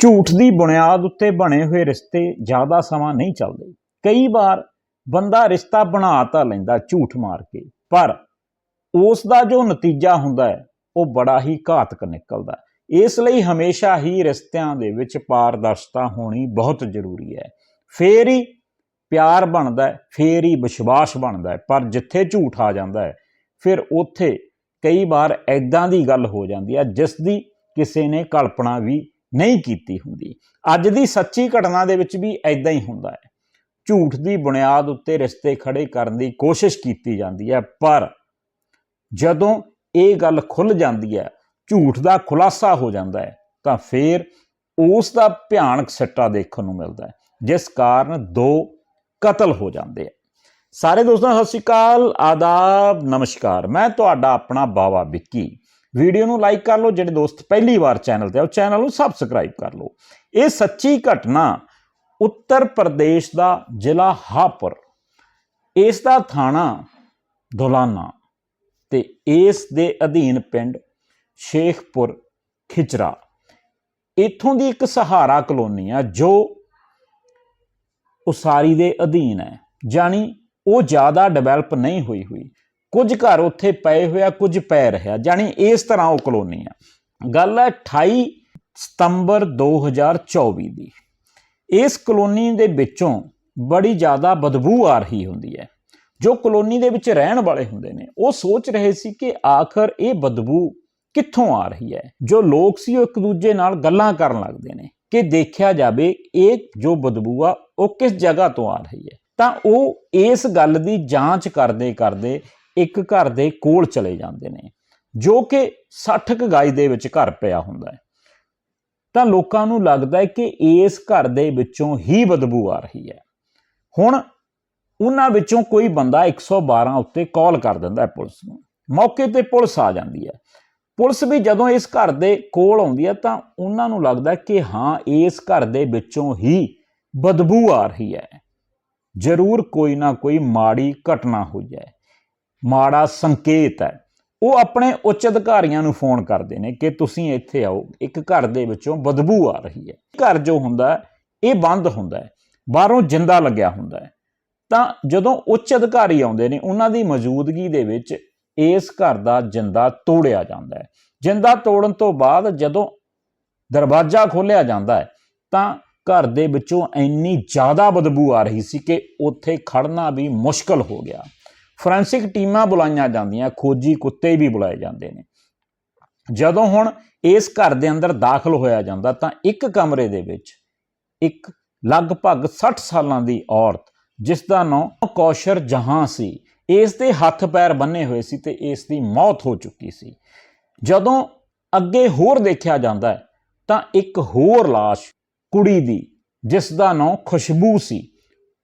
ਝੂਠ ਦੀ ਬੁਨਿਆਦ ਉੱਤੇ ਬਣੇ ਹੋਏ ਰਿਸ਼ਤੇ ਜ਼ਿਆਦਾ ਸਮਾਂ ਨਹੀਂ ਚੱਲਦੇ। ਕਈ ਵਾਰ ਬੰਦਾ ਰਿਸ਼ਤਾ ਬਣਾ ਤਾਂ ਲੈਂਦਾ ਝੂਠ ਮਾਰ ਕੇ, ਪਰ ਉਸ ਦਾ ਜੋ ਨਤੀਜਾ ਹੁੰਦਾ ਹੈ, ਉਹ ਬੜਾ ਹੀ ਘਾਤਕ ਨਿਕਲਦਾ ਇਸ ਲਈ ਹਮੇਸ਼ਾ ਹੀ ਰਿਸ਼ਤਿਆਂ ਦੇ ਵਿੱਚ ਪਾਰਦਰਸ਼ਤਾ ਹੋਣੀ ਬਹੁਤ ਜ਼ਰੂਰੀ ਹੈ। ਫੇਰ ਹੀ ਪਿਆਰ ਬਣਦਾ ਹੈ, ਫੇਰ ਹੀ ਵਿਸ਼ਵਾਸ ਬਣਦਾ ਹੈ, ਪਰ ਜਿੱਥੇ ਝੂਠ ਆ ਜਾਂਦਾ ਹੈ, ਫਿਰ ਉੱਥੇ ਕਈ ਵਾਰ ਐਦਾਂ ਦੀ ਗੱਲ ਹੋ ਜਾਂਦੀ ਹੈ, ਜਿਸ ਦੀ ਕਿਸੇ ਨੇ ਕਲਪਨਾ ਵੀ ਨਹੀਂ ਕੀਤੀ ਹੁੰਦੀ। ਅੱਜ ਦੀ ਸੱਚੀ ਘਟਨਾ ਦੇ ਵਿੱਚ ਵੀ ਐਦਾਂ ਹੀ ਹੁੰਦਾ ਹੈ। ਝੂਠ ਦੀ ਬੁਨਿਆਦ ਉੱਤੇ ਰਿਸ਼ਤੇ ਖੜੇ ਕਰਨ ਦੀ ਕੋਸ਼ਿਸ਼ ਕੀਤੀ ਜਾਂਦੀ ਹੈ, ਪਰ ਜਦੋਂ ਇਹ ਗੱਲ ਖੁੱਲ ਜਾਂਦੀ ਹੈ, ਝੂਠ ਦਾ ਖੁਲਾਸਾ ਹੋ ਜਾਂਦਾ ਹੈ, ਤਾਂ ਫਿਰ ਉਸ ਦਾ ਭਿਆਨਕ ਸੱਟਾ ਦੇਖਣ ਨੂੰ ਮਿਲਦਾ ਹੈ, ਜਿਸ ਕਾਰਨ ਦੋ ਕਤਲ ਹੋ ਜਾਂਦੇ ਆ ਸਾਰੇ ਦੋਸਤਾਂ, ਸਤਿ ਸ਼੍ਰੀ ਅਕਾਲ, ਆਦਾਬ, ਨਮਸਕਾਰ। ਮੈਂ ਤੁਹਾਡਾ ਆਪਣਾ ਬਾਵਾ ਵਿੱਕੀ। ਵੀਡੀਓ ਨੂੰ ਲਾਈਕ ਕਰ ਲਓ ਜਿਹੜੇ ਦੋਸਤ ਪਹਿਲੀ ਵਾਰ ਚੈਨਲ ਤੇ ਆ, ਉਹ ਚੈਨਲ ਨੂੰ ਸਬਸਕ੍ਰਾਈਬ ਕਰ ਲਓ। ਇਹ ਸੱਚੀ ਘਟਨਾ ਉੱਤਰ ਪ੍ਰਦੇਸ਼ ਦਾ ਜ਼ਿਲ੍ਹਾ ਹਾਪੁਰ। ਇਸ ਦਾ ਥਾਣਾ ਦੁਲਾਨਾ ਤੇ ਇਸ ਦੇ ਅਧੀਨ ਪਿੰਡ ਸ਼ੇਖਪੁਰ, ਖਿਚਰਾ। ਇੱਥੋਂ ਦੀ ਇੱਕ ਸਹਾਰਾ ਕਲੋਨੀ ਆ, ਜੋ ਉਸਾਰੀ ਦੇ ਅਧੀਨ ਹੈ ਜਾਨੀ ਉਹ ਜ਼ਿਆਦਾ ਡਿਵੈਲਪ ਨਹੀਂ ਹੋਈ ਹੋਈ। ਕੁਝ ਘਰ ਉੱਥੇ ਪਏ ਹੋਇਆ ਕੁਝ ਪੈ ਰਿਹਾ। ਜਾਨੀ ਇਸ ਤਰ੍ਹਾਂ ਉਹ ਕਲੋਨੀ ਆ। ਗੱਲ ਹੈ 28 ਸਤੰਬਰ 2024 ਦੀ। ਇਸ ਕਲੋਨੀ ਦੇ ਵਿੱਚੋਂ ਬੜੀ ਜ਼ਿਆਦਾ ਬਦਬੂ ਆ ਰਹੀ ਹੁੰਦੀ ਹੈ। ਜੋ ਕਲੋਨੀ ਦੇ ਵਿੱਚ ਰਹਿਣ ਵਾਲੇ ਹੁੰਦੇ ਨੇ, ਉਹ ਸੋਚ ਰਹੇ ਸੀ ਕਿ ਆਖਰ ਇਹ ਬਦਬੂ ਕਿੱਥੋਂ ਆ ਰਹੀ ਹੈ? ਜੋ ਲੋਕ ਸੀ, ਉਹ ਇੱਕ ਦੂਜੇ ਨਾਲ ਗੱਲਾਂ ਕਰਨ ਲੱਗਦੇ ਨੇ ਕਿ ਦੇਖਿਆ ਜਾਵੇ, ਇਹ ਜੋ ਬਦਬੂ ਆ, ਉਹ ਕਿਸ ਜਗ੍ਹਾ ਤੋਂ ਆ ਰਹੀ ਹੈ? ਤਾਂ ਉਹ ਇਸ ਗੱਲ ਦੀ ਜਾਂਚ ਕਰਦੇ ਕਰਦੇ ਇੱਕ ਘਰ ਦੇ ਕੋਲ ਚਲੇ ਜਾਂਦੇ ਨੇ, ਜੋ ਕਿ 60 ਕ ਗਾਈ ਦੇ ਵਿੱਚ ਘਰ ਪਿਆ ਹੁੰਦਾ ਹੈ। ਤਾਂ ਲੋਕਾਂ ਨੂੰ ਲੱਗਦਾ ਹੈ ਕਿ ਇਸ ਘਰ ਦੇ ਵਿੱਚੋਂ ਹੀ ਬਦਬੂ ਆ ਰਹੀ ਹੈ। ਹੁਣ ਉਹਨਾਂ ਵਿੱਚੋਂ ਕੋਈ ਬੰਦਾ 112 ਉੱਤੇ ਕਾਲ ਕਰ ਦਿੰਦਾ ਹੈ ਪੁਲਿਸ ਨੂੰ। ਮੌਕੇ ਤੇ ਪੁਲਿਸ ਆ ਜਾਂਦੀ ਹੈ। ਪੁਲਿਸ ਵੀ ਜਦੋਂ ਇਸ ਘਰ ਦੇ ਕੋਲ ਆਉਂਦੀ ਹੈ ਤਾਂ ਉਹਨਾਂ ਨੂੰ ਲੱਗਦਾ ਕਿ ਹਾਂ, ਇਸ ਘਰ ਦੇ ਵਿੱਚੋਂ ਹੀ ਬਦਬੂ ਆ ਰਹੀ ਹੈ। ਜ਼ਰੂਰ ਕੋਈ ਨਾ ਕੋਈ ਮਾੜੀ ਘਟਨਾ ਹੋਈ ਹੈ। ਮਾੜਾ ਸੰਕੇਤ ਹੈ। ਉਹ ਆਪਣੇ ਉੱਚ ਅਧਿਕਾਰੀਆਂ ਨੂੰ ਫੋਨ ਕਰਦੇ ਨੇ ਕਿ ਤੁਸੀਂ ਇੱਥੇ ਆਓ, ਇੱਕ ਘਰ ਦੇ ਵਿੱਚੋਂ ਬਦਬੂ ਆ ਰਹੀ ਹੈ। ਘਰ ਜੋ ਹੁੰਦਾ ਇਹ ਬੰਦ ਹੁੰਦਾ ਹੈ, ਬਾਹਰੋਂ ਜਿੰਦਾ ਲੱਗਿਆ ਹੁੰਦਾ ਹੈ। ਤਾਂ ਜਦੋਂ ਉੱਚ ਅਧਿਕਾਰੀ ਆਉਂਦੇ ਨੇ, ਉਹਨਾਂ ਦੀ ਮੌਜੂਦਗੀ ਦੇ ਵਿੱਚ ਇਸ ਘਰ ਦਾ ਜਿੰਦਾ ਤੋੜਿਆ ਜਾਂਦਾ ਹੈ। ਜਿੰਦਾ ਤੋੜਨ ਤੋਂ ਬਾਅਦ ਜਦੋਂ ਦਰਵਾਜ਼ਾ ਖੋਲ੍ਹਿਆ ਜਾਂਦਾ ਹੈ, ਤਾਂ ਘਰ ਦੇ ਵਿੱਚੋਂ ਇੰਨੀ ਜ਼ਿਆਦਾ ਬਦਬੂ ਆ ਰਹੀ ਸੀ ਕਿ ਉੱਥੇ ਖੜਨਾ ਵੀ ਮੁਸ਼ਕਲ ਹੋ ਗਿਆ। ਫੋਰੈਂਸਿਕ ਟੀਮਾਂ ਬੁਲਾਈਆਂ ਜਾਂਦੀਆਂ, ਖੋਜੀ ਕੁੱਤੇ ਵੀ ਬੁਲਾਏ ਜਾਂਦੇ ਨੇ। ਜਦੋਂ ਹੁਣ ਇਸ ਘਰ ਦੇ ਅੰਦਰ ਦਾਖਲ ਹੋਇਆ ਜਾਂਦਾ, ਤਾਂ ਇੱਕ ਕਮਰੇ ਦੇ ਵਿੱਚ ਇੱਕ ਲਗਭਗ 60 ਸਾਲਾਂ ਦੀ ਔਰਤ ਜਿਸ ਦਾ ਨਾਮ ਕੌਸ਼ਰ ਜਹਾਂ ਸੀ, ਇਸ ਦੇ ਹੱਥ ਪੈਰ ਬੰਨੇ ਹੋਏ ਸੀ ਤੇ ਇਸ ਦੀ ਮੌਤ ਹੋ ਚੁੱਕੀ ਸੀ। ਜਦੋਂ ਅੱਗੇ ਹੋਰ ਦੇਖਿਆ ਜਾਂਦਾ ਤਾਂ ਇੱਕ ਹੋਰ লাশ ਕੁੜੀ ਦੀ ਜਿਸ ਦਾ ਨਾਮ ਖੁਸ਼ਬੂ ਸੀ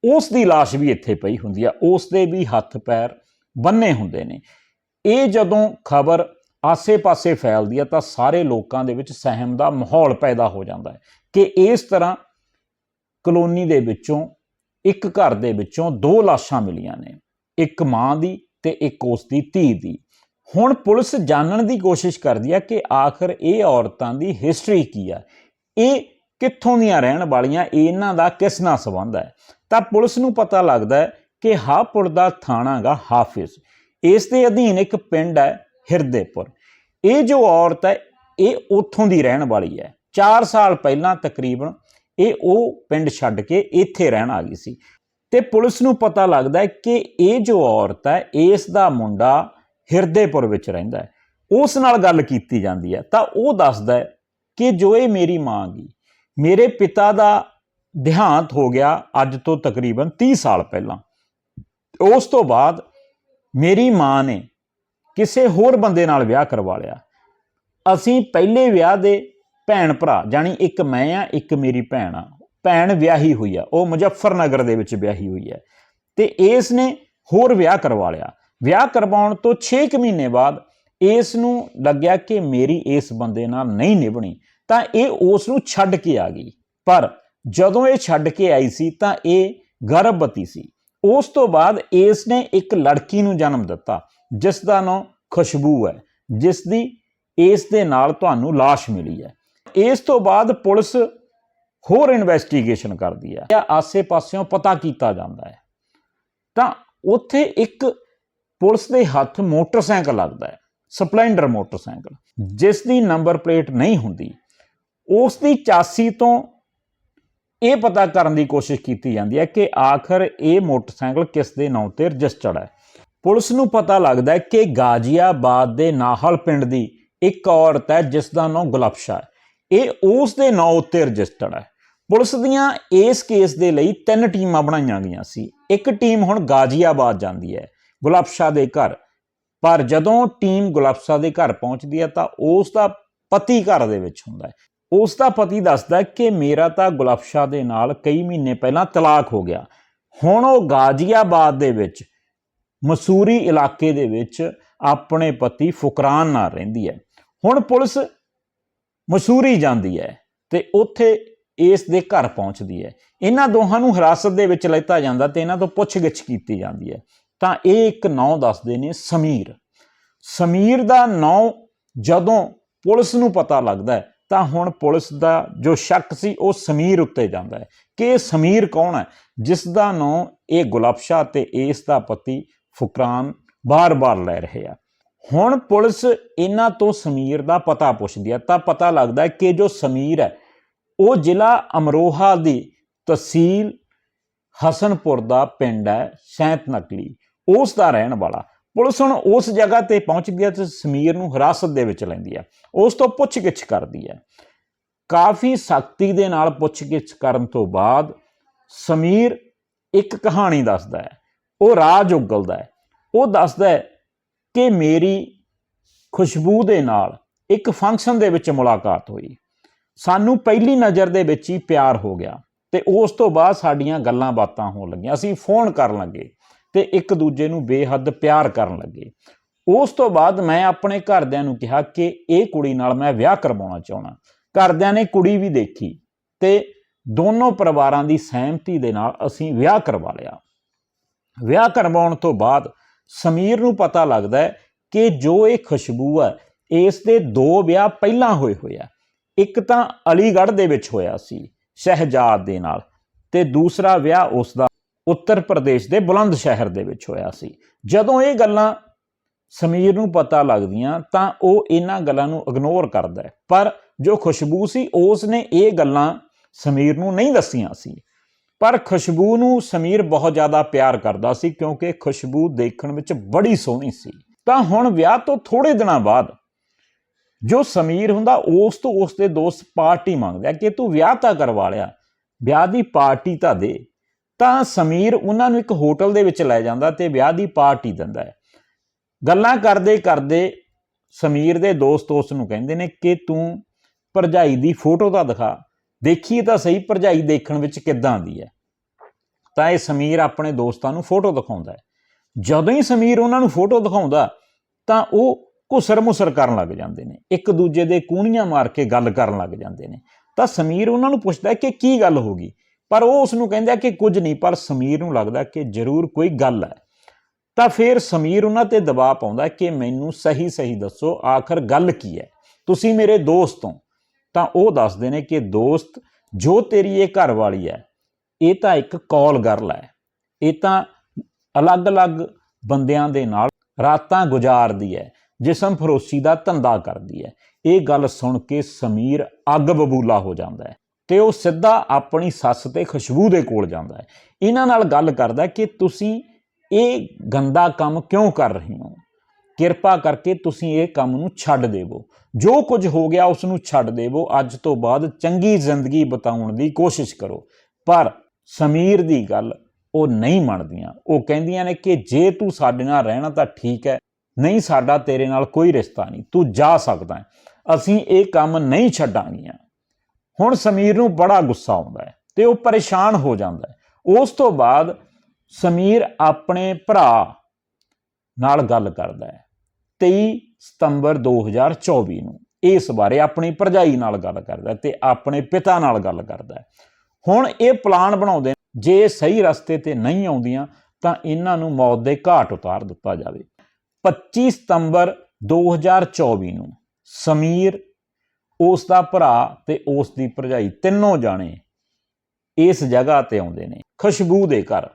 ਉਸ ਦੀ লাশ ਵੀ ਇੱਥੇ ਪਈ ਹੁੰਦੀ ਆ ਉਸ ਦੇ ਵੀ ਹੱਥ ਪੈਰ ਬੰਨੇ ਹੁੰਦੇ ਨੇ। ਇਹ ਜਦੋਂ ਖਬਰ ਆਸੇ-ਪਾਸੇ ਫੈਲਦੀ ਆ, ਤਾਂ ਸਾਰੇ ਲੋਕਾਂ ਦੇ ਵਿੱਚ ਸਹਿਮ ਦਾ ਮਾਹੌਲ ਪੈਦਾ ਹੋ ਜਾਂਦਾ ਹੈ ਕਿ ਇਸ ਤਰ੍ਹਾਂ ਕਲੋਨੀ ਦੇ ਵਿੱਚੋਂ, ਇੱਕ ਘਰ ਦੇ ਵਿੱਚੋਂ ਦੋ ਲਾਸ਼ਾਂ ਮਿਲੀਆਂ ਨੇ, ਇੱਕ ਮਾਂ ਦੀ ਤੇ ਇੱਕ ਉਸ ਦੀ ਧੀ ਦੀ। ਹੁਣ ਪੁਲਿਸ ਜਾਣਨ ਦੀ ਕੋਸ਼ਿਸ਼ ਕਰਦੀ ਹੈ ਕਿ ਆਖਰ ਇਹ ਔਰਤਾਂ ਦੀ ਹਿਸਟਰੀ ਕੀ ਆ? ਇਹ ਕਿੱਥੋਂ ਦੀਆਂ ਰਹਿਣ ਵਾਲੀਆਂ ਇਹਨਾਂ ਦਾ ਕਿਸ ਨਾਲ ਸੰਬੰਧ ਹੈ? ਤਾਂ ਪੁਲਿਸ ਨੂੰ ਪਤਾ ਲੱਗਦਾ ਹੈ ਕਿ ਹਾਪੁਰ ਦਾ ਥਾਣਾ ਗਾ ਹਾਫਿਜ਼। ਇਸ ਦੇ ਅਧੀਨ ਇੱਕ ਪਿੰਡ ਹੈ ਹਿਰਦੇਪੁਰ। ਇਹ ਜੋ ਔਰਤ ਹੈ, ਇਹ ਉੱਥੋਂ ਦੀ ਰਹਿਣ ਵਾਲੀ ਹੈ। 4 ਸਾਲ ਪਹਿਲਾਂ ਤਕਰੀਬਨ ਇਹ ਉਹ ਪਿੰਡ ਛੱਡ ਕੇ ਇੱਥੇ ਰਹਿਣ ਆ ਗਈ ਸੀ। ਤੇ ਪੁਲਿਸ ਨੂੰ ਪਤਾ ਲੱਗਦਾ ਹੈ ਕਿ ਇਹ ਜੋ ਔਰਤ ਹੈ, ਇਸ ਦਾ ਮੁੰਡਾ ਹਿਰਦੇਪੁਰ ਵਿੱਚ ਰਹਿੰਦਾ ਹੈ। ਉਸ ਨਾਲ ਗੱਲ ਕੀਤੀ ਜਾਂਦੀ ਹੈ। ਤਾਂ ਉਹ ਦੱਸਦਾ ਹੈ ਕਿ ਜੋ ਇਹ ਮੇਰੀ ਮਾਂ ਗਈ ਮੇਰੇ ਪਿਤਾ ਦਾ ਦੇਹਾਂਤ ਹੋ ਗਿਆ ਅੱਜ ਤੋਂ ਤਕਰੀਬਨ 30 ਸਾਲ ਪਹਿਲਾਂ। ਉਸ ਤੋਂ ਬਾਅਦ ਮੇਰੀ ਮਾਂ ਨੇ ਕਿਸੇ ਹੋਰ ਬੰਦੇ ਨਾਲ ਵਿਆਹ ਕਰਵਾ ਲਿਆ। ਅਸੀਂ ਪਹਿਲੇ ਵਿਆਹ ਦੇ ਭੈਣ ਭਰਾ ਜਾਨੀ ਇੱਕ ਮੈਂ ਆ, ਇੱਕ ਮੇਰੀ ਭੈਣ ਆ। ਭੈਣ ਵਿਆਹੀ ਹੋਈ ਆ, ਉਹ ਮੁਜ਼ੱਫਰਨਗਰ ਦੇ ਵਿੱਚ ਵਿਆਹੀ ਹੋਈ ਹੈ ਤੇ ਇਸ ਨੇ ਹੋਰ ਵਿਆਹ ਕਰਵਾ ਲਿਆ। ਵਿਆਹ ਕਰਵਾਉਣ ਤੋਂ 6 ਮਹੀਨੇ ਬਾਅਦ ਇਸ ਨੂੰ ਲੱਗਿਆ ਕਿ ਮੇਰੀ ਇਸ ਬੰਦੇ ਨਾਲ ਨਹੀਂ ਨਿਭਣੀ। ਤਾਂ ਇਹ ਉਸ ਨੂੰ ਛੱਡ ਕੇ ਆ ਗਈ। ਪਰ ਜਦੋਂ ਇਹ ਛੱਡ ਕੇ ਆਈ ਸੀ ਤਾਂ ਇਹ ਗਰਭਵਤੀ ਸੀ। ਉਸ ਤੋਂ ਬਾਅਦ ਇਸ ਨੇ ਇੱਕ ਲੜਕੀ ਨੂੰ ਜਨਮ ਦਿੱਤਾ, ਜਿਸ ਦਾ ਨਾਮ ਖੁਸ਼ਬੂ ਹੈ, ਜਿਸ ਦੀ ਇਸ ਦੇ ਨਾਲ ਤੁਹਾਨੂੰ লাশ ਮਿਲੀ ਹੈ। ਇਸ ਤੋਂ ਬਾਅਦ ਪੁਲਿਸ ਹੋਰ ਇਨਵੈਸਟੀਗੇਸ਼ਨ ਕਰਦੀ ਹੈ। ਜਾਂ ਆਸੇ-ਪਾਸਿਓਂ ਪਤਾ ਕੀਤਾ ਜਾਂਦਾ ਹੈ। ਤਾਂ ਉੱਥੇ ਇੱਕ ਪੁਲਿਸ ਦੇ ਹੱਥ ਮੋਟਰਸਾਈਕਲ ਲੱਗਦਾ ਹੈ, ਸਪਲੈਂਡਰ ਮੋਟਰਸਾਈਕਲ, ਜਿਸ ਦੀ ਨੰਬਰ ਪਲੇਟ ਨਹੀਂ ਹੁੰਦੀ। ਉਸ ਦੀ ਚਾਸੀ ਤੋਂ ਇਹ ਪਤਾ ਕਰਨ ਦੀ ਕੋਸ਼ਿਸ਼ ਕੀਤੀ ਜਾਂਦੀ ਹੈ ਕਿ ਆਖਰ ਇਹ ਮੋਟਰਸਾਈਕਲ ਕਿਸ ਦੇ ਨਾਂ ਤੇ ਰਜਿਸਟਰਡ ਹੈ। ਪੁਲਿਸ ਨੂੰ ਪਤਾ ਲੱਗਦਾ ਹੈ ਕਿ ਗਾਜ਼ੀਆਬਾਦ ਦੇ ਨਾਹਲ ਪਿੰਡ ਦੀ ਇੱਕ ਔਰਤ ਹੈ, ਜਿਸ ਦਾ ਨਾਮ ਗੁਲਫਸ਼ਾ ਹੈ। ਇਹ ਉਸ ਦੇ ਨਾਂ ਉੱਤੇ ਰਜਿਸਟਰਡ ਹੈ। ਪੁਲਿਸ ਦੀਆਂ ਇਸ ਕੇਸ ਦੇ ਲਈ ਤਿੰਨ ਟੀਮਾਂ ਬਣਾਈਆਂ ਗਈਆਂ ਸੀ। ਇੱਕ ਟੀਮ ਹੁਣ ਗਾਜ਼ੀਆਬਾਦ ਜਾਂਦੀ ਹੈ ਗੁਲਫਸ਼ਾ ਦੇ ਘਰ। ਪਰ ਜਦੋਂ ਟੀਮ ਗੁਲਫਸ਼ਾ ਦੇ ਘਰ ਪਹੁੰਚਦੀ ਹੈ ਤਾਂ ਉਸ ਦਾ ਪਤੀ ਘਰ ਦੇ ਵਿੱਚ ਹੁੰਦਾ ਹੈ। ਉਸ ਦਾ ਪਤੀ ਦੱਸਦਾ ਕਿ ਮੇਰਾ ਤਾਂ ਗੁਲਫਸ਼ਾ ਦੇ ਨਾਲ ਕਈ ਮਹੀਨੇ ਪਹਿਲਾਂ ਤਲਾਕ ਹੋ ਗਿਆ। ਹੁਣ ਉਹ ਗਾਜ਼ੀਆਬਾਦ ਦੇ ਵਿੱਚ, ਮਸੂਰੀ ਇਲਾਕੇ ਦੇ ਵਿੱਚ ਆਪਣੇ ਪਤੀ ਫੁਕਰਾਨ ਨਾਲ ਰਹਿੰਦੀ ਹੈ। ਹੁਣ ਪੁਲਿਸ ਮਸੂਰੀ ਜਾਂਦੀ ਹੈ ਤੇ ਉੱਥੇ ਇਸ ਦੇ ਘਰ ਪਹੁੰਚਦੀ ਹੈ। ਇਹਨਾਂ ਦੋਹਾਂ ਨੂੰ ਹਿਰਾਸਤ ਦੇ ਵਿੱਚ ਲੈਤਾ ਜਾਂਦਾ ਤੇ ਇਹਨਾਂ ਤੋਂ ਪੁੱਛਗਿੱਛ ਕੀਤੀ ਜਾਂਦੀ ਹੈ। ਤਾਂ ਇਹ ਇੱਕ ਨਾਂ ਦੱਸਦੇ ਨੇ ਸਮੀਰ। ਸਮੀਰ ਦਾ ਨਾਂ ਜਦੋਂ ਪੁਲਿਸ ਨੂੰ ਪਤਾ ਲੱਗਦਾ ਹੈ ਤਾਂ ਹੁਣ ਪੁਲਿਸ ਦਾ ਜੋ ਸ਼ੱਕ ਸੀ, ਉਹ ਸਮੀਰ ਉੱਤੇ ਜਾਂਦਾ ਹੈ। ਕਿ ਇਹ ਸਮੀਰ ਕੌਣ ਹੈ? ਜਿਸ ਦਾ ਨਾਂ ਇਹ ਗੁਲਾਬਸ਼ਾ ਤੇ ਇਸ ਦਾ ਪਤੀ ਫੁਕਰਾਨ ਬਾਰ-ਬਾਰ ਲੈ ਰਹੇ ਆ। ਹੁਣ ਪੁਲਿਸ ਇਹਨਾਂ ਤੋਂ ਸਮੀਰ ਦਾ ਪਤਾ ਪੁੱਛਦੀ ਹੈ। ਤਾਂ ਪਤਾ ਲੱਗਦਾ ਹੈ ਕਿ ਜੋ ਸਮੀਰ ਹੈ, ਉਹ ਜ਼ਿਲ੍ਹਾ ਅਮਰੋਹਾ ਦੀ ਤਹਿਸੀਲ ਹਸਨਪੁਰ ਦਾ ਪਿੰਡ ਹੈ, ਸੈਂਤ ਨਕਲੀ। ਉਸ ਦਾ ਰਹਿਣ ਵਾਲਾ। ਪੁਲਿਸ ਹੁਣ ਉਸ ਜਗ੍ਹਾ ਤੇ ਪਹੁੰਚਦੀ ਹੈ ਤੇ ਸਮੀਰ ਨੂੰ ਹਿਰਾਸਤ ਦੇ ਵਿੱਚ ਲੈਂਦੀ ਹੈ। ਉਸ ਤੋਂ ਪੁੱਛਗਿੱਛ ਕਰਦੀ ਹੈ। ਕਾਫੀ ਸਖਤੀ ਦੇ ਨਾਲ ਪੁੱਛਗਿੱਛ ਕਰਨ ਤੋਂ ਬਾਅਦ ਸਮੀਰ ਇੱਕ ਕਹਾਣੀ ਦੱਸਦਾ ਹੈ। ਉਹ ਰਾਜ ਉਗਲਦਾ ਹੈ। ਉਹ ਦੱਸਦਾ ਹੈ ਕਿ ਮੇਰੀ ਖੁਸ਼ਬੂ ਦੇ ਨਾਲ ਇੱਕ ਫੰਕਸ਼ਨ ਦੇ ਵਿੱਚ ਮੁਲਾਕਾਤ ਹੋਈ। ਸਾਨੂੰ ਪਹਿਲੀ ਨਜ਼ਰ ਦੇ ਵਿੱਚ ਹੀ ਪਿਆਰ ਹੋ ਗਿਆ ਤੇ ਉਸ ਤੋਂ ਬਾਅਦ ਸਾਡੀਆਂ ਗੱਲਾਂ ਬਾਤਾਂ ਹੋਣ ਲੱਗੀਆਂ। ਅਸੀਂ ਫੋਨ ਕਰਨ ਲੱਗੇ। ਤੇ ਇੱਕ ਦੂਜੇ ਨੂੰ ਬੇਹੱਦ ਪਿਆਰ ਕਰਨ ਲੱਗੇ। ਉਸ ਤੋਂ ਬਾਅਦ ਮੈਂ ਆਪਣੇ ਘਰਦਿਆਂ ਨੂੰ ਕਿਹਾ ਕਿ ਇਹ ਕੁੜੀ ਨਾਲ ਮੈਂ ਵਿਆਹ ਕਰਵਾਉਣਾ ਚਾਹਣਾ ਘਰਦਿਆਂ ਨੇ ਕੁੜੀ ਵੀ ਦੇਖੀ ਤੇ ਦੋਨੋਂ ਪਰਿਵਾਰਾਂ ਦੀ ਸਹਿਮਤੀ ਦੇ ਨਾਲ ਅਸੀਂ ਵਿਆਹ ਕਰਵਾ ਲਿਆ। ਵਿਆਹ ਕਰਵਾਉਣ ਤੋਂ ਬਾਅਦ ਸਮੀਰ ਨੂੰ ਪਤਾ ਲੱਗਦਾ ਹੈ ਕਿ ਜੋ ਇਹ ਖੁਸ਼ਬੂ ਹੈ, ਇਸ ਦੇ ਦੋ ਵਿਆਹ ਪਹਿਲਾਂ ਹੋਏ ਹੋਏ ਆ। ਇੱਕ ਤਾਂ ਅਲੀਗੜ੍ਹ ਦੇ ਵਿੱਚ ਹੋਇਆ ਸੀ, ਸ਼ਹਿਜਾਦ ਦੇ ਨਾਲ ਤੇ ਦੂਸਰਾ ਵਿਆਹ ਉਸ ਦਾ ਉੱਤਰ ਪ੍ਰਦੇਸ਼ ਦੇ ਬੁਲੰਦ ਸ਼ਹਿਰ ਦੇ ਵਿੱਚ ਹੋਇਆ ਸੀ। ਜਦੋਂ ਇਹ ਗੱਲਾਂ ਸਮੀਰ ਨੂੰ ਪਤਾ ਲੱਗਦੀਆਂ ਤਾਂ ਉਹ ਇਹਨਾਂ ਗੱਲਾਂ ਨੂੰ ਇਗਨੋਰ ਕਰਦਾ ਹੈ। ਪਰ ਜੋ ਖੁਸ਼ਬੂ ਸੀ ਉਸ ਨੇ ਇਹ ਗੱਲਾਂ ਸਮੀਰ ਨੂੰ ਨਹੀਂ ਦੱਸੀਆਂ ਸੀ। ਪਰ ਖੁਸ਼ਬੂ ਨੂੰ ਸਮੀਰ ਬਹੁਤ ਜ਼ਿਆਦਾ ਪਿਆਰ ਕਰਦਾ ਸੀ ਕਿਉਂਕਿ ਖੁਸ਼ਬੂ ਦੇਖਣ ਵਿੱਚ ਬੜੀ ਸੋਹਣੀ ਸੀ। ਤਾਂ ਹੁਣ ਵਿਆਹ ਤੋਂ ਥੋੜੇ ਦਿਨਾਂ ਬਾਅਦ ਜੋ ਸਮੀਰ ਹੁੰਦਾ, ਉਸ ਤੋਂ ਉਸ ਦੇ ਦੋਸਤ ਪਾਰਟੀ ਮੰਗਦਾ ਕਿ ਤੂੰ ਵਿਆਹ ਤਾਂ ਕਰਵਾ ਲਿਆ, ਵਿਆਹ ਦੀ ਪਾਰਟੀ ਤਾਂ ਦੇ। ਤਾਂ ਸਮੀਰ ਉਹਨਾਂ ਨੂੰ ਇੱਕ ਹੋਟਲ ਦੇ ਵਿੱਚ ਲੈ ਜਾਂਦਾ ਤੇ ਵਿਆਹ ਦੀ ਪਾਰਟੀ ਦਿੰਦਾ ਹੈ। ਗੱਲਾਂ ਕਰਦੇ ਕਰਦੇ ਸਮੀਰ ਦੇ ਦੋਸਤ ਉਸ ਨੂੰ ਕਹਿੰਦੇ ਨੇ ਕਿ ਤੂੰ ਭਰਜਾਈ ਦੀ ਫੋਟੋ ਤਾਂ ਦਿਖਾ, ਦੇਖੀਏ ਤਾਂ ਸਹੀ ਭਰਜਾਈ ਦੇਖਣ ਵਿੱਚ ਕਿੱਦਾਂ ਦੀ ਹੈ। ਤਾਂ ਇਹ ਸਮੀਰ ਆਪਣੇ ਦੋਸਤਾਂ ਨੂੰ ਫੋਟੋ ਦਿਖਾਉਂਦਾ ਹੈ। ਜਦੋਂ ਹੀ ਸਮੀਰ ਉਹਨਾਂ ਨੂੰ ਫੋਟੋ ਦਿਖਾਉਂਦਾ, ਤਾਂ ਉਹ ਘੁਸਰ ਮੁਸਰ ਕਰਨ ਲੱਗ ਜਾਂਦੇ ਨੇ। ਇੱਕ ਦੂਜੇ ਦੇ ਕੂਣੀਆਂ ਮਾਰ ਕੇ ਗੱਲ ਕਰਨ ਲੱਗ ਜਾਂਦੇ ਨੇ। ਤਾਂ ਸਮੀਰ ਉਹਨਾਂ ਨੂੰ ਪੁੱਛਦਾ ਕਿ ਕੀ ਗੱਲ ਹੋ ਗਈ? ਪਰ ਉਹ ਉਸ ਨੂੰ ਕਹਿੰਦਾ ਕਿ ਕੁਝ ਨਹੀਂ, ਪਰ ਸਮੀਰ ਨੂੰ ਲੱਗਦਾ ਕਿ ਜ਼ਰੂਰ ਕੋਈ ਗੱਲ ਹੈ। ਤਾਂ ਫਿਰ ਸਮੀਰ ਉਹਨਾਂ ਤੇ ਦਬਾਅ ਪਾਉਂਦਾ ਕਿ ਮੈਨੂੰ ਸਹੀ ਸਹੀ ਦੱਸੋ, ਆਖਰ ਗੱਲ ਕੀ ਹੈ? ਤੁਸੀਂ ਮੇਰੇ ਦੋਸਤ ਹੋ। ਤਾਂ ਉਹ ਦੱਸਦੇ ਨੇ ਕਿ ਦੋਸਤ, ਜੋ ਤੇਰੀ ਇਹ ਘਰ ਵਾਲੀ ਹੈ, ਇਹ ਤਾਂ ਇੱਕ ਕਾਲ ਗਰਲ ਹੈ। ਇਹ ਤਾਂ ਅਲੱਗ-ਅਲੱਗ ਬੰਦਿਆਂ ਦੇ ਨਾਲ ਰਾਤਾਂ ਗੁਜ਼ਾਰਦੀ ਹੈ, ਜਿਸਮ ਫਰੋਸ਼ੀ ਦਾ ਧੰਦਾ ਕਰਦੀ ਹੈ। ਇਹ ਗੱਲ ਸੁਣ ਕੇ ਸਮੀਰ ਅੱਗ ਬਬੂਲਾ ਹੋ ਜਾਂਦਾ ਹੈ। ਤੇ ਉਹ ਸਿੱਧਾ ਆਪਣੀ ਸੱਸ ਤੇ ਖੁਸ਼ਬੂ ਦੇ ਕੋਲ ਜਾਂਦਾ ਹੈ। ਇਹਨਾਂ ਨਾਲ ਗੱਲ ਕਰਦਾ ਕਿ ਤੁਸੀਂ ਇਹ ਗੰਦਾ ਕੰਮ ਕਿਉਂ ਕਰ ਰਹੇ ਹੋ? ਕਿਰਪਾ ਕਰਕੇ ਤੁਸੀਂ ਇਹ ਕੰਮ ਨੂੰ ਛੱਡ ਦੇਵੋ। ਜੋ ਕੁਝ ਹੋ ਗਿਆ ਉਸ ਨੂੰ ਛੱਡ ਦੇਵੋ। ਅੱਜ ਤੋਂ ਬਾਅਦ ਚੰਗੀ ਜ਼ਿੰਦਗੀ ਬਿਤਾਉਣ ਦੀ ਕੋਸ਼ਿਸ਼ ਕਰੋ। ਪਰ ਸਮੀਰ ਦੀ ਗੱਲ ਉਹ ਨਹੀਂ ਮੰਨਦੀਆਂ। ਉਹ ਕਹਿੰਦੀਆਂ ਨੇ ਕਿ ਜੇ ਤੂੰ ਸਾਡੇ ਨਾਲ ਰਹਿਣਾ ਤਾਂ ਠੀਕ ਹੈ। ਨਹੀਂ, ਸਾਡਾ ਤੇਰੇ ਨਾਲ ਕੋਈ ਰਿਸ਼ਤਾ ਨਹੀਂ। ਤੂੰ ਜਾ ਸਕਦਾ ਹੈ। ਅਸੀਂ ਇਹ ਕੰਮ ਨਹੀਂ ਛੱਡਾਂਗੀਆਂ। ਹੁਣ ਸਮੀਰ ਨੂੰ ਬੜਾ ਗੁੱਸਾ ਆਉਂਦਾ ਹੈ ਤੇ ਉਹ ਪਰੇਸ਼ਾਨ ਹੋ ਜਾਂਦਾ ਹੈ। ਉਸ ਤੋਂ ਬਾਅਦ ਸਮੀਰ ਆਪਣੇ ਭਰਾ ਨਾਲ ਗੱਲ ਕਰਦਾ ਹੈ 23 ਸਤੰਬਰ 2024 ਨੂੰ। ਇਸ ਬਾਰੇ ਆਪਣੀ ਭਰਜਾਈ ਨਾਲ ਗੱਲ ਕਰਦਾ ਹੈ ਤੇ ਆਪਣੇ ਪਿਤਾ ਨਾਲ ਗੱਲ ਕਰਦਾ ਹੁਣ ਇਹ ਪਲਾਨ ਬਣਾਉਂਦੇ ਜੇ ਸਹੀ ਰਸਤੇ ਤੇ ਨਹੀਂ ਆਉਂਦੀਆਂ ਤਾਂ ਇਹਨਾਂ ਨੂੰ ਮੌਤ ਦੇ ਘਾਟ ਉਤਾਰ ਦਿੱਤਾ ਜਾਵੇ। 25 ਸਤੰਬਰ 2024 ਨੂੰ ਸਮੀਰ ਉਸ ਦਾ ਭਰਾ ਤੇ ਉਸ ਦੀ ਭਰਜਾਈ ਤਿੰਨੋਂ ਜਾਣੇ ਇਸ ਜਗ੍ਹਾ ਤੇ ਆਉਂਦੇ ਨੇ, ਖੁਸ਼ਬੂ ਦੇ ਘਰ।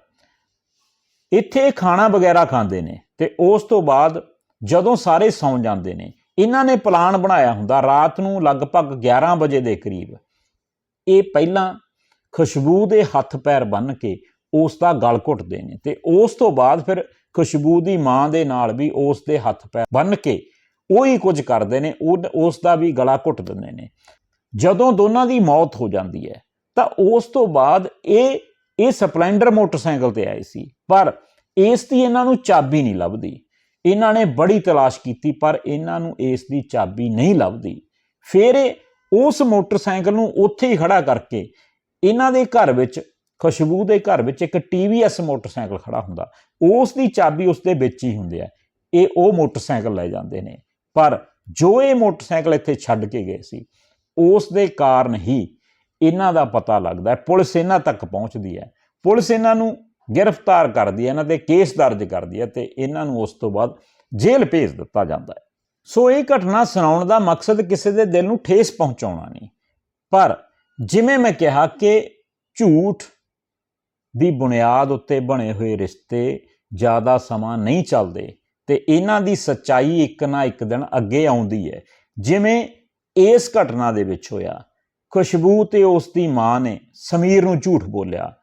ਇੱਥੇ ਖਾਣਾ ਵਗੈਰਾ ਖਾਂਦੇ ਨੇ ਤੇ ਉਸ ਤੋਂ ਬਾਅਦ ਜਦੋਂ ਸਾਰੇ ਸੌਂ ਜਾਂਦੇ ਨੇ, ਇਹਨਾਂ ਨੇ ਪਲਾਨ ਬਣਾਇਆ ਹੁੰਦਾ ਰਾਤ ਨੂੰ ਲਗਭਗ 11 ਵਜੇ ਦੇ ਕਰੀਬ। ਇਹ ਪਹਿਲਾਂ ਖੁਸ਼ਬੂ ਦੇ ਹੱਥ ਪੈਰ ਬੰਨ੍ਹ ਕੇ ਉਸ ਦਾ ਗਲ ਘੁੱਟਦੇ ਨੇ ਤੇ ਉਸ ਤੋਂ ਬਾਅਦ ਫਿਰ ਖੁਸ਼ਬੂ ਦੀ ਮਾਂ ਦੇ ਨਾਲ ਵੀ ਉਸ ਦੇ ਹੱਥ ਪੈਰ ਬੰਨ੍ਹ ਕੇ ਉਹ ਹੀ ਕੁਝ ਕਰਦੇ ਨੇ, ਉਹ ਉਸ ਦਾ ਵੀ ਗਲਾ ਘੁੱਟ ਦਿੰਦੇ ਨੇ। ਜਦੋਂ ਦੋਨਾਂ ਦੀ ਮੌਤ ਹੋ ਜਾਂਦੀ ਹੈ, ਤਾਂ ਉਸ ਤੋਂ ਬਾਅਦ ਇਹ ਇਹ ਸਪਲੈਂਡਰ ਮੋਟਰਸਾਈਕਲ ਤੇ ਆਏ ਸੀ, ਪਰ ਇਸ ਦੀ ਇਹਨਾਂ ਨੂੰ ਚਾਬੀ ਨਹੀਂ ਲੱਭਦੀ। ਇਹਨਾਂ ਨੇ ਬੜੀ ਤਲਾਸ਼ ਕੀਤੀ, ਪਰ ਇਹਨਾਂ ਨੂੰ ਇਸ ਦੀ ਚਾਬੀ ਨਹੀਂ ਲੱਭਦੀ। ਫਿਰ ਉਸ ਮੋਟਰਸਾਈਕਲ ਨੂੰ ਉੱਥੇ ਹੀ ਖੜਾ ਕਰਕੇ ਇਹਨਾਂ ਦੇ ਘਰ ਵਿੱਚ, ਖੁਸ਼ਬੂ ਦੇ ਘਰ ਵਿੱਚ ਇੱਕ TVS ਮੋਟਰਸਾਈਕਲ ਖੜਾ ਹੁੰਦਾ। ਉਸ ਦੀ ਚਾਬੀ ਉਸ ਦੇ ਵਿੱਚ ਹੀ ਹੁੰਦੀ ਹੈ। ਇਹ ਉਹ ਮੋਟਰਸਾਈਕਲ ਲੈ ਜਾਂਦੇ ਨੇ। ਪਰ ਜੋ ਇਹ ਮੋਟਰਸਾਈਕਲ ਇੱਥੇ ਛੱਡ ਕੇ ਗਏ ਸੀ, ਉਸ ਦੇ ਕਾਰਨ ਹੀ ਇਹਨਾਂ ਦਾ ਪਤਾ ਲੱਗਦਾ ਹੈ, ਪੁਲਿਸ ਇਹਨਾਂ ਤੱਕ ਪਹੁੰਚਦੀ ਹੈ। ਪੁਲਿਸ ਇਹਨਾਂ ਨੂੰ ਗ੍ਰਿਫਤਾਰ ਕਰਦੀ ਹੈ, ਇਹਨਾਂ ਤੇ ਕੇਸ ਦਰਜ ਕਰਦੀ ਹੈ ਤੇ ਇਹਨਾਂ ਨੂੰ ਉਸ ਤੋਂ ਬਾਅਦ ਜੇਲ੍ਹ ਭੇਜ ਦਿੱਤਾ ਜਾਂਦਾ ਹੈ। ਸੋ ਇਹ ਘਟਨਾ ਸੁਣਾਉਣ ਦਾ ਮਕਸਦ ਕਿਸੇ ਦੇ ਦਿਲ ਨੂੰ ਠੇਸ ਪਹੁੰਚਾਉਣਾ ਨਹੀਂ। ਪਰ ਜਿਵੇਂ ਮੈਂ ਕਿਹਾ ਕਿ ਝੂਠ ਦੀ ਬੁਨਿਆਦ ਉੱਤੇ ਬਣੇ ਹੋਏ ਰਿਸ਼ਤੇ ਜ਼ਿਆਦਾ ਸਮਾਂ ਨਹੀਂ ਚੱਲਦੇ ਤੇ ਇਹਨਾਂ ਦੀ ਸੱਚਾਈ ਇੱਕ ਨਾ ਇੱਕ ਦਿਨ ਅੱਗੇ ਆਉਂਦੀ ਹੈ। ਜਿਵੇਂ ਇਸ ਘਟਨਾ ਦੇ ਵਿੱਚ ਹੋਇਆ, ਖੁਸ਼ਬੂ ਤੇ ਉਸ ਦੀ ਮਾਂ ਨੇ ਸਮੀਰ ਨੂੰ ਝੂਠ ਬੋਲਿਆ।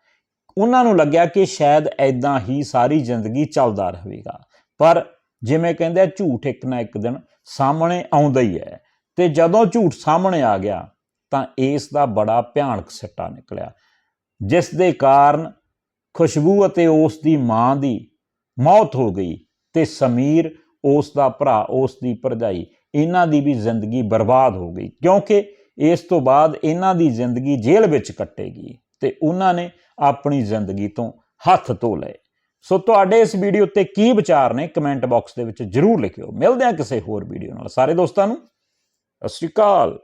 ਉਹਨਾਂ ਨੂੰ ਲੱਗਿਆ ਕਿ ਸ਼ਾਇਦ ਐਦਾਂ ਹੀ ਸਾਰੀ ਜ਼ਿੰਦਗੀ ਚੱਲਦਾ ਰਹੇਗਾ। ਪਰ ਜਿਵੇਂ ਕਹਿੰਦੇ ਆ, ਝੂਠ ਇੱਕ ਨਾ ਇੱਕ ਦਿਨ ਸਾਹਮਣੇ ਆਉਂਦਾ ਹੀ ਹੈ ਤੇ ਜਦੋਂ ਝੂਠ ਸਾਹਮਣੇ ਆ ਗਿਆ, ਤਾਂ ਇਸ ਦਾ ਬੜਾ ਭਿਆਨਕ ਸਿੱਟਾ ਨਿਕਲਿਆ। ਜਿਸ ਦੇ ਕਾਰਨ ਖੁਸ਼ਬੂ ਅਤੇ ਉਸ ਦੀ ਮਾਂ ਦੀ ਮੌਤ ਹੋ ਗਈ। ਤੇ ਸਮੀਰ, ਉਸ ਦਾ ਭਰਾ, ਉਸ ਦੀ ਭਰਜਾਈ, ਇਹਨਾਂ ਦੀ ਵੀ ਜ਼ਿੰਦਗੀ ਬਰਬਾਦ ਹੋ ਗਈ। ਕਿਉਂਕਿ ਇਸ ਤੋਂ ਬਾਅਦ ਇਹਨਾਂ ਦੀ ਜ਼ਿੰਦਗੀ ਜੇਲ੍ਹ ਵਿੱਚ ਕੱਟੇਗੀ ਤੇ ਉਹਨਾਂ ਨੇ ਆਪਣੀ ਜ਼ਿੰਦਗੀ ਤੋਂ ਹੱਥ ਧੋ ਲਏ। ਸੋ ਤੁਹਾਡੇ ਇਸ ਵੀਡੀਓ 'ਤੇ ਕੀ ਵਿਚਾਰ ਨੇ ਕਮੈਂਟ ਬਾਕਸ ਦੇ ਵਿੱਚ ਜਰੂਰ ਲਿਖਿਓ। ਮਿਲਦੇ ਹਾਂ ਕਿਸੇ ਹੋਰ ਵੀਡੀਓ ਨਾਲ। ਸਾਰੇ ਦੋਸਤਾਂ ਨੂੰ, ਸਤਿ ਸ਼੍ਰੀ ਅਕਾਲ।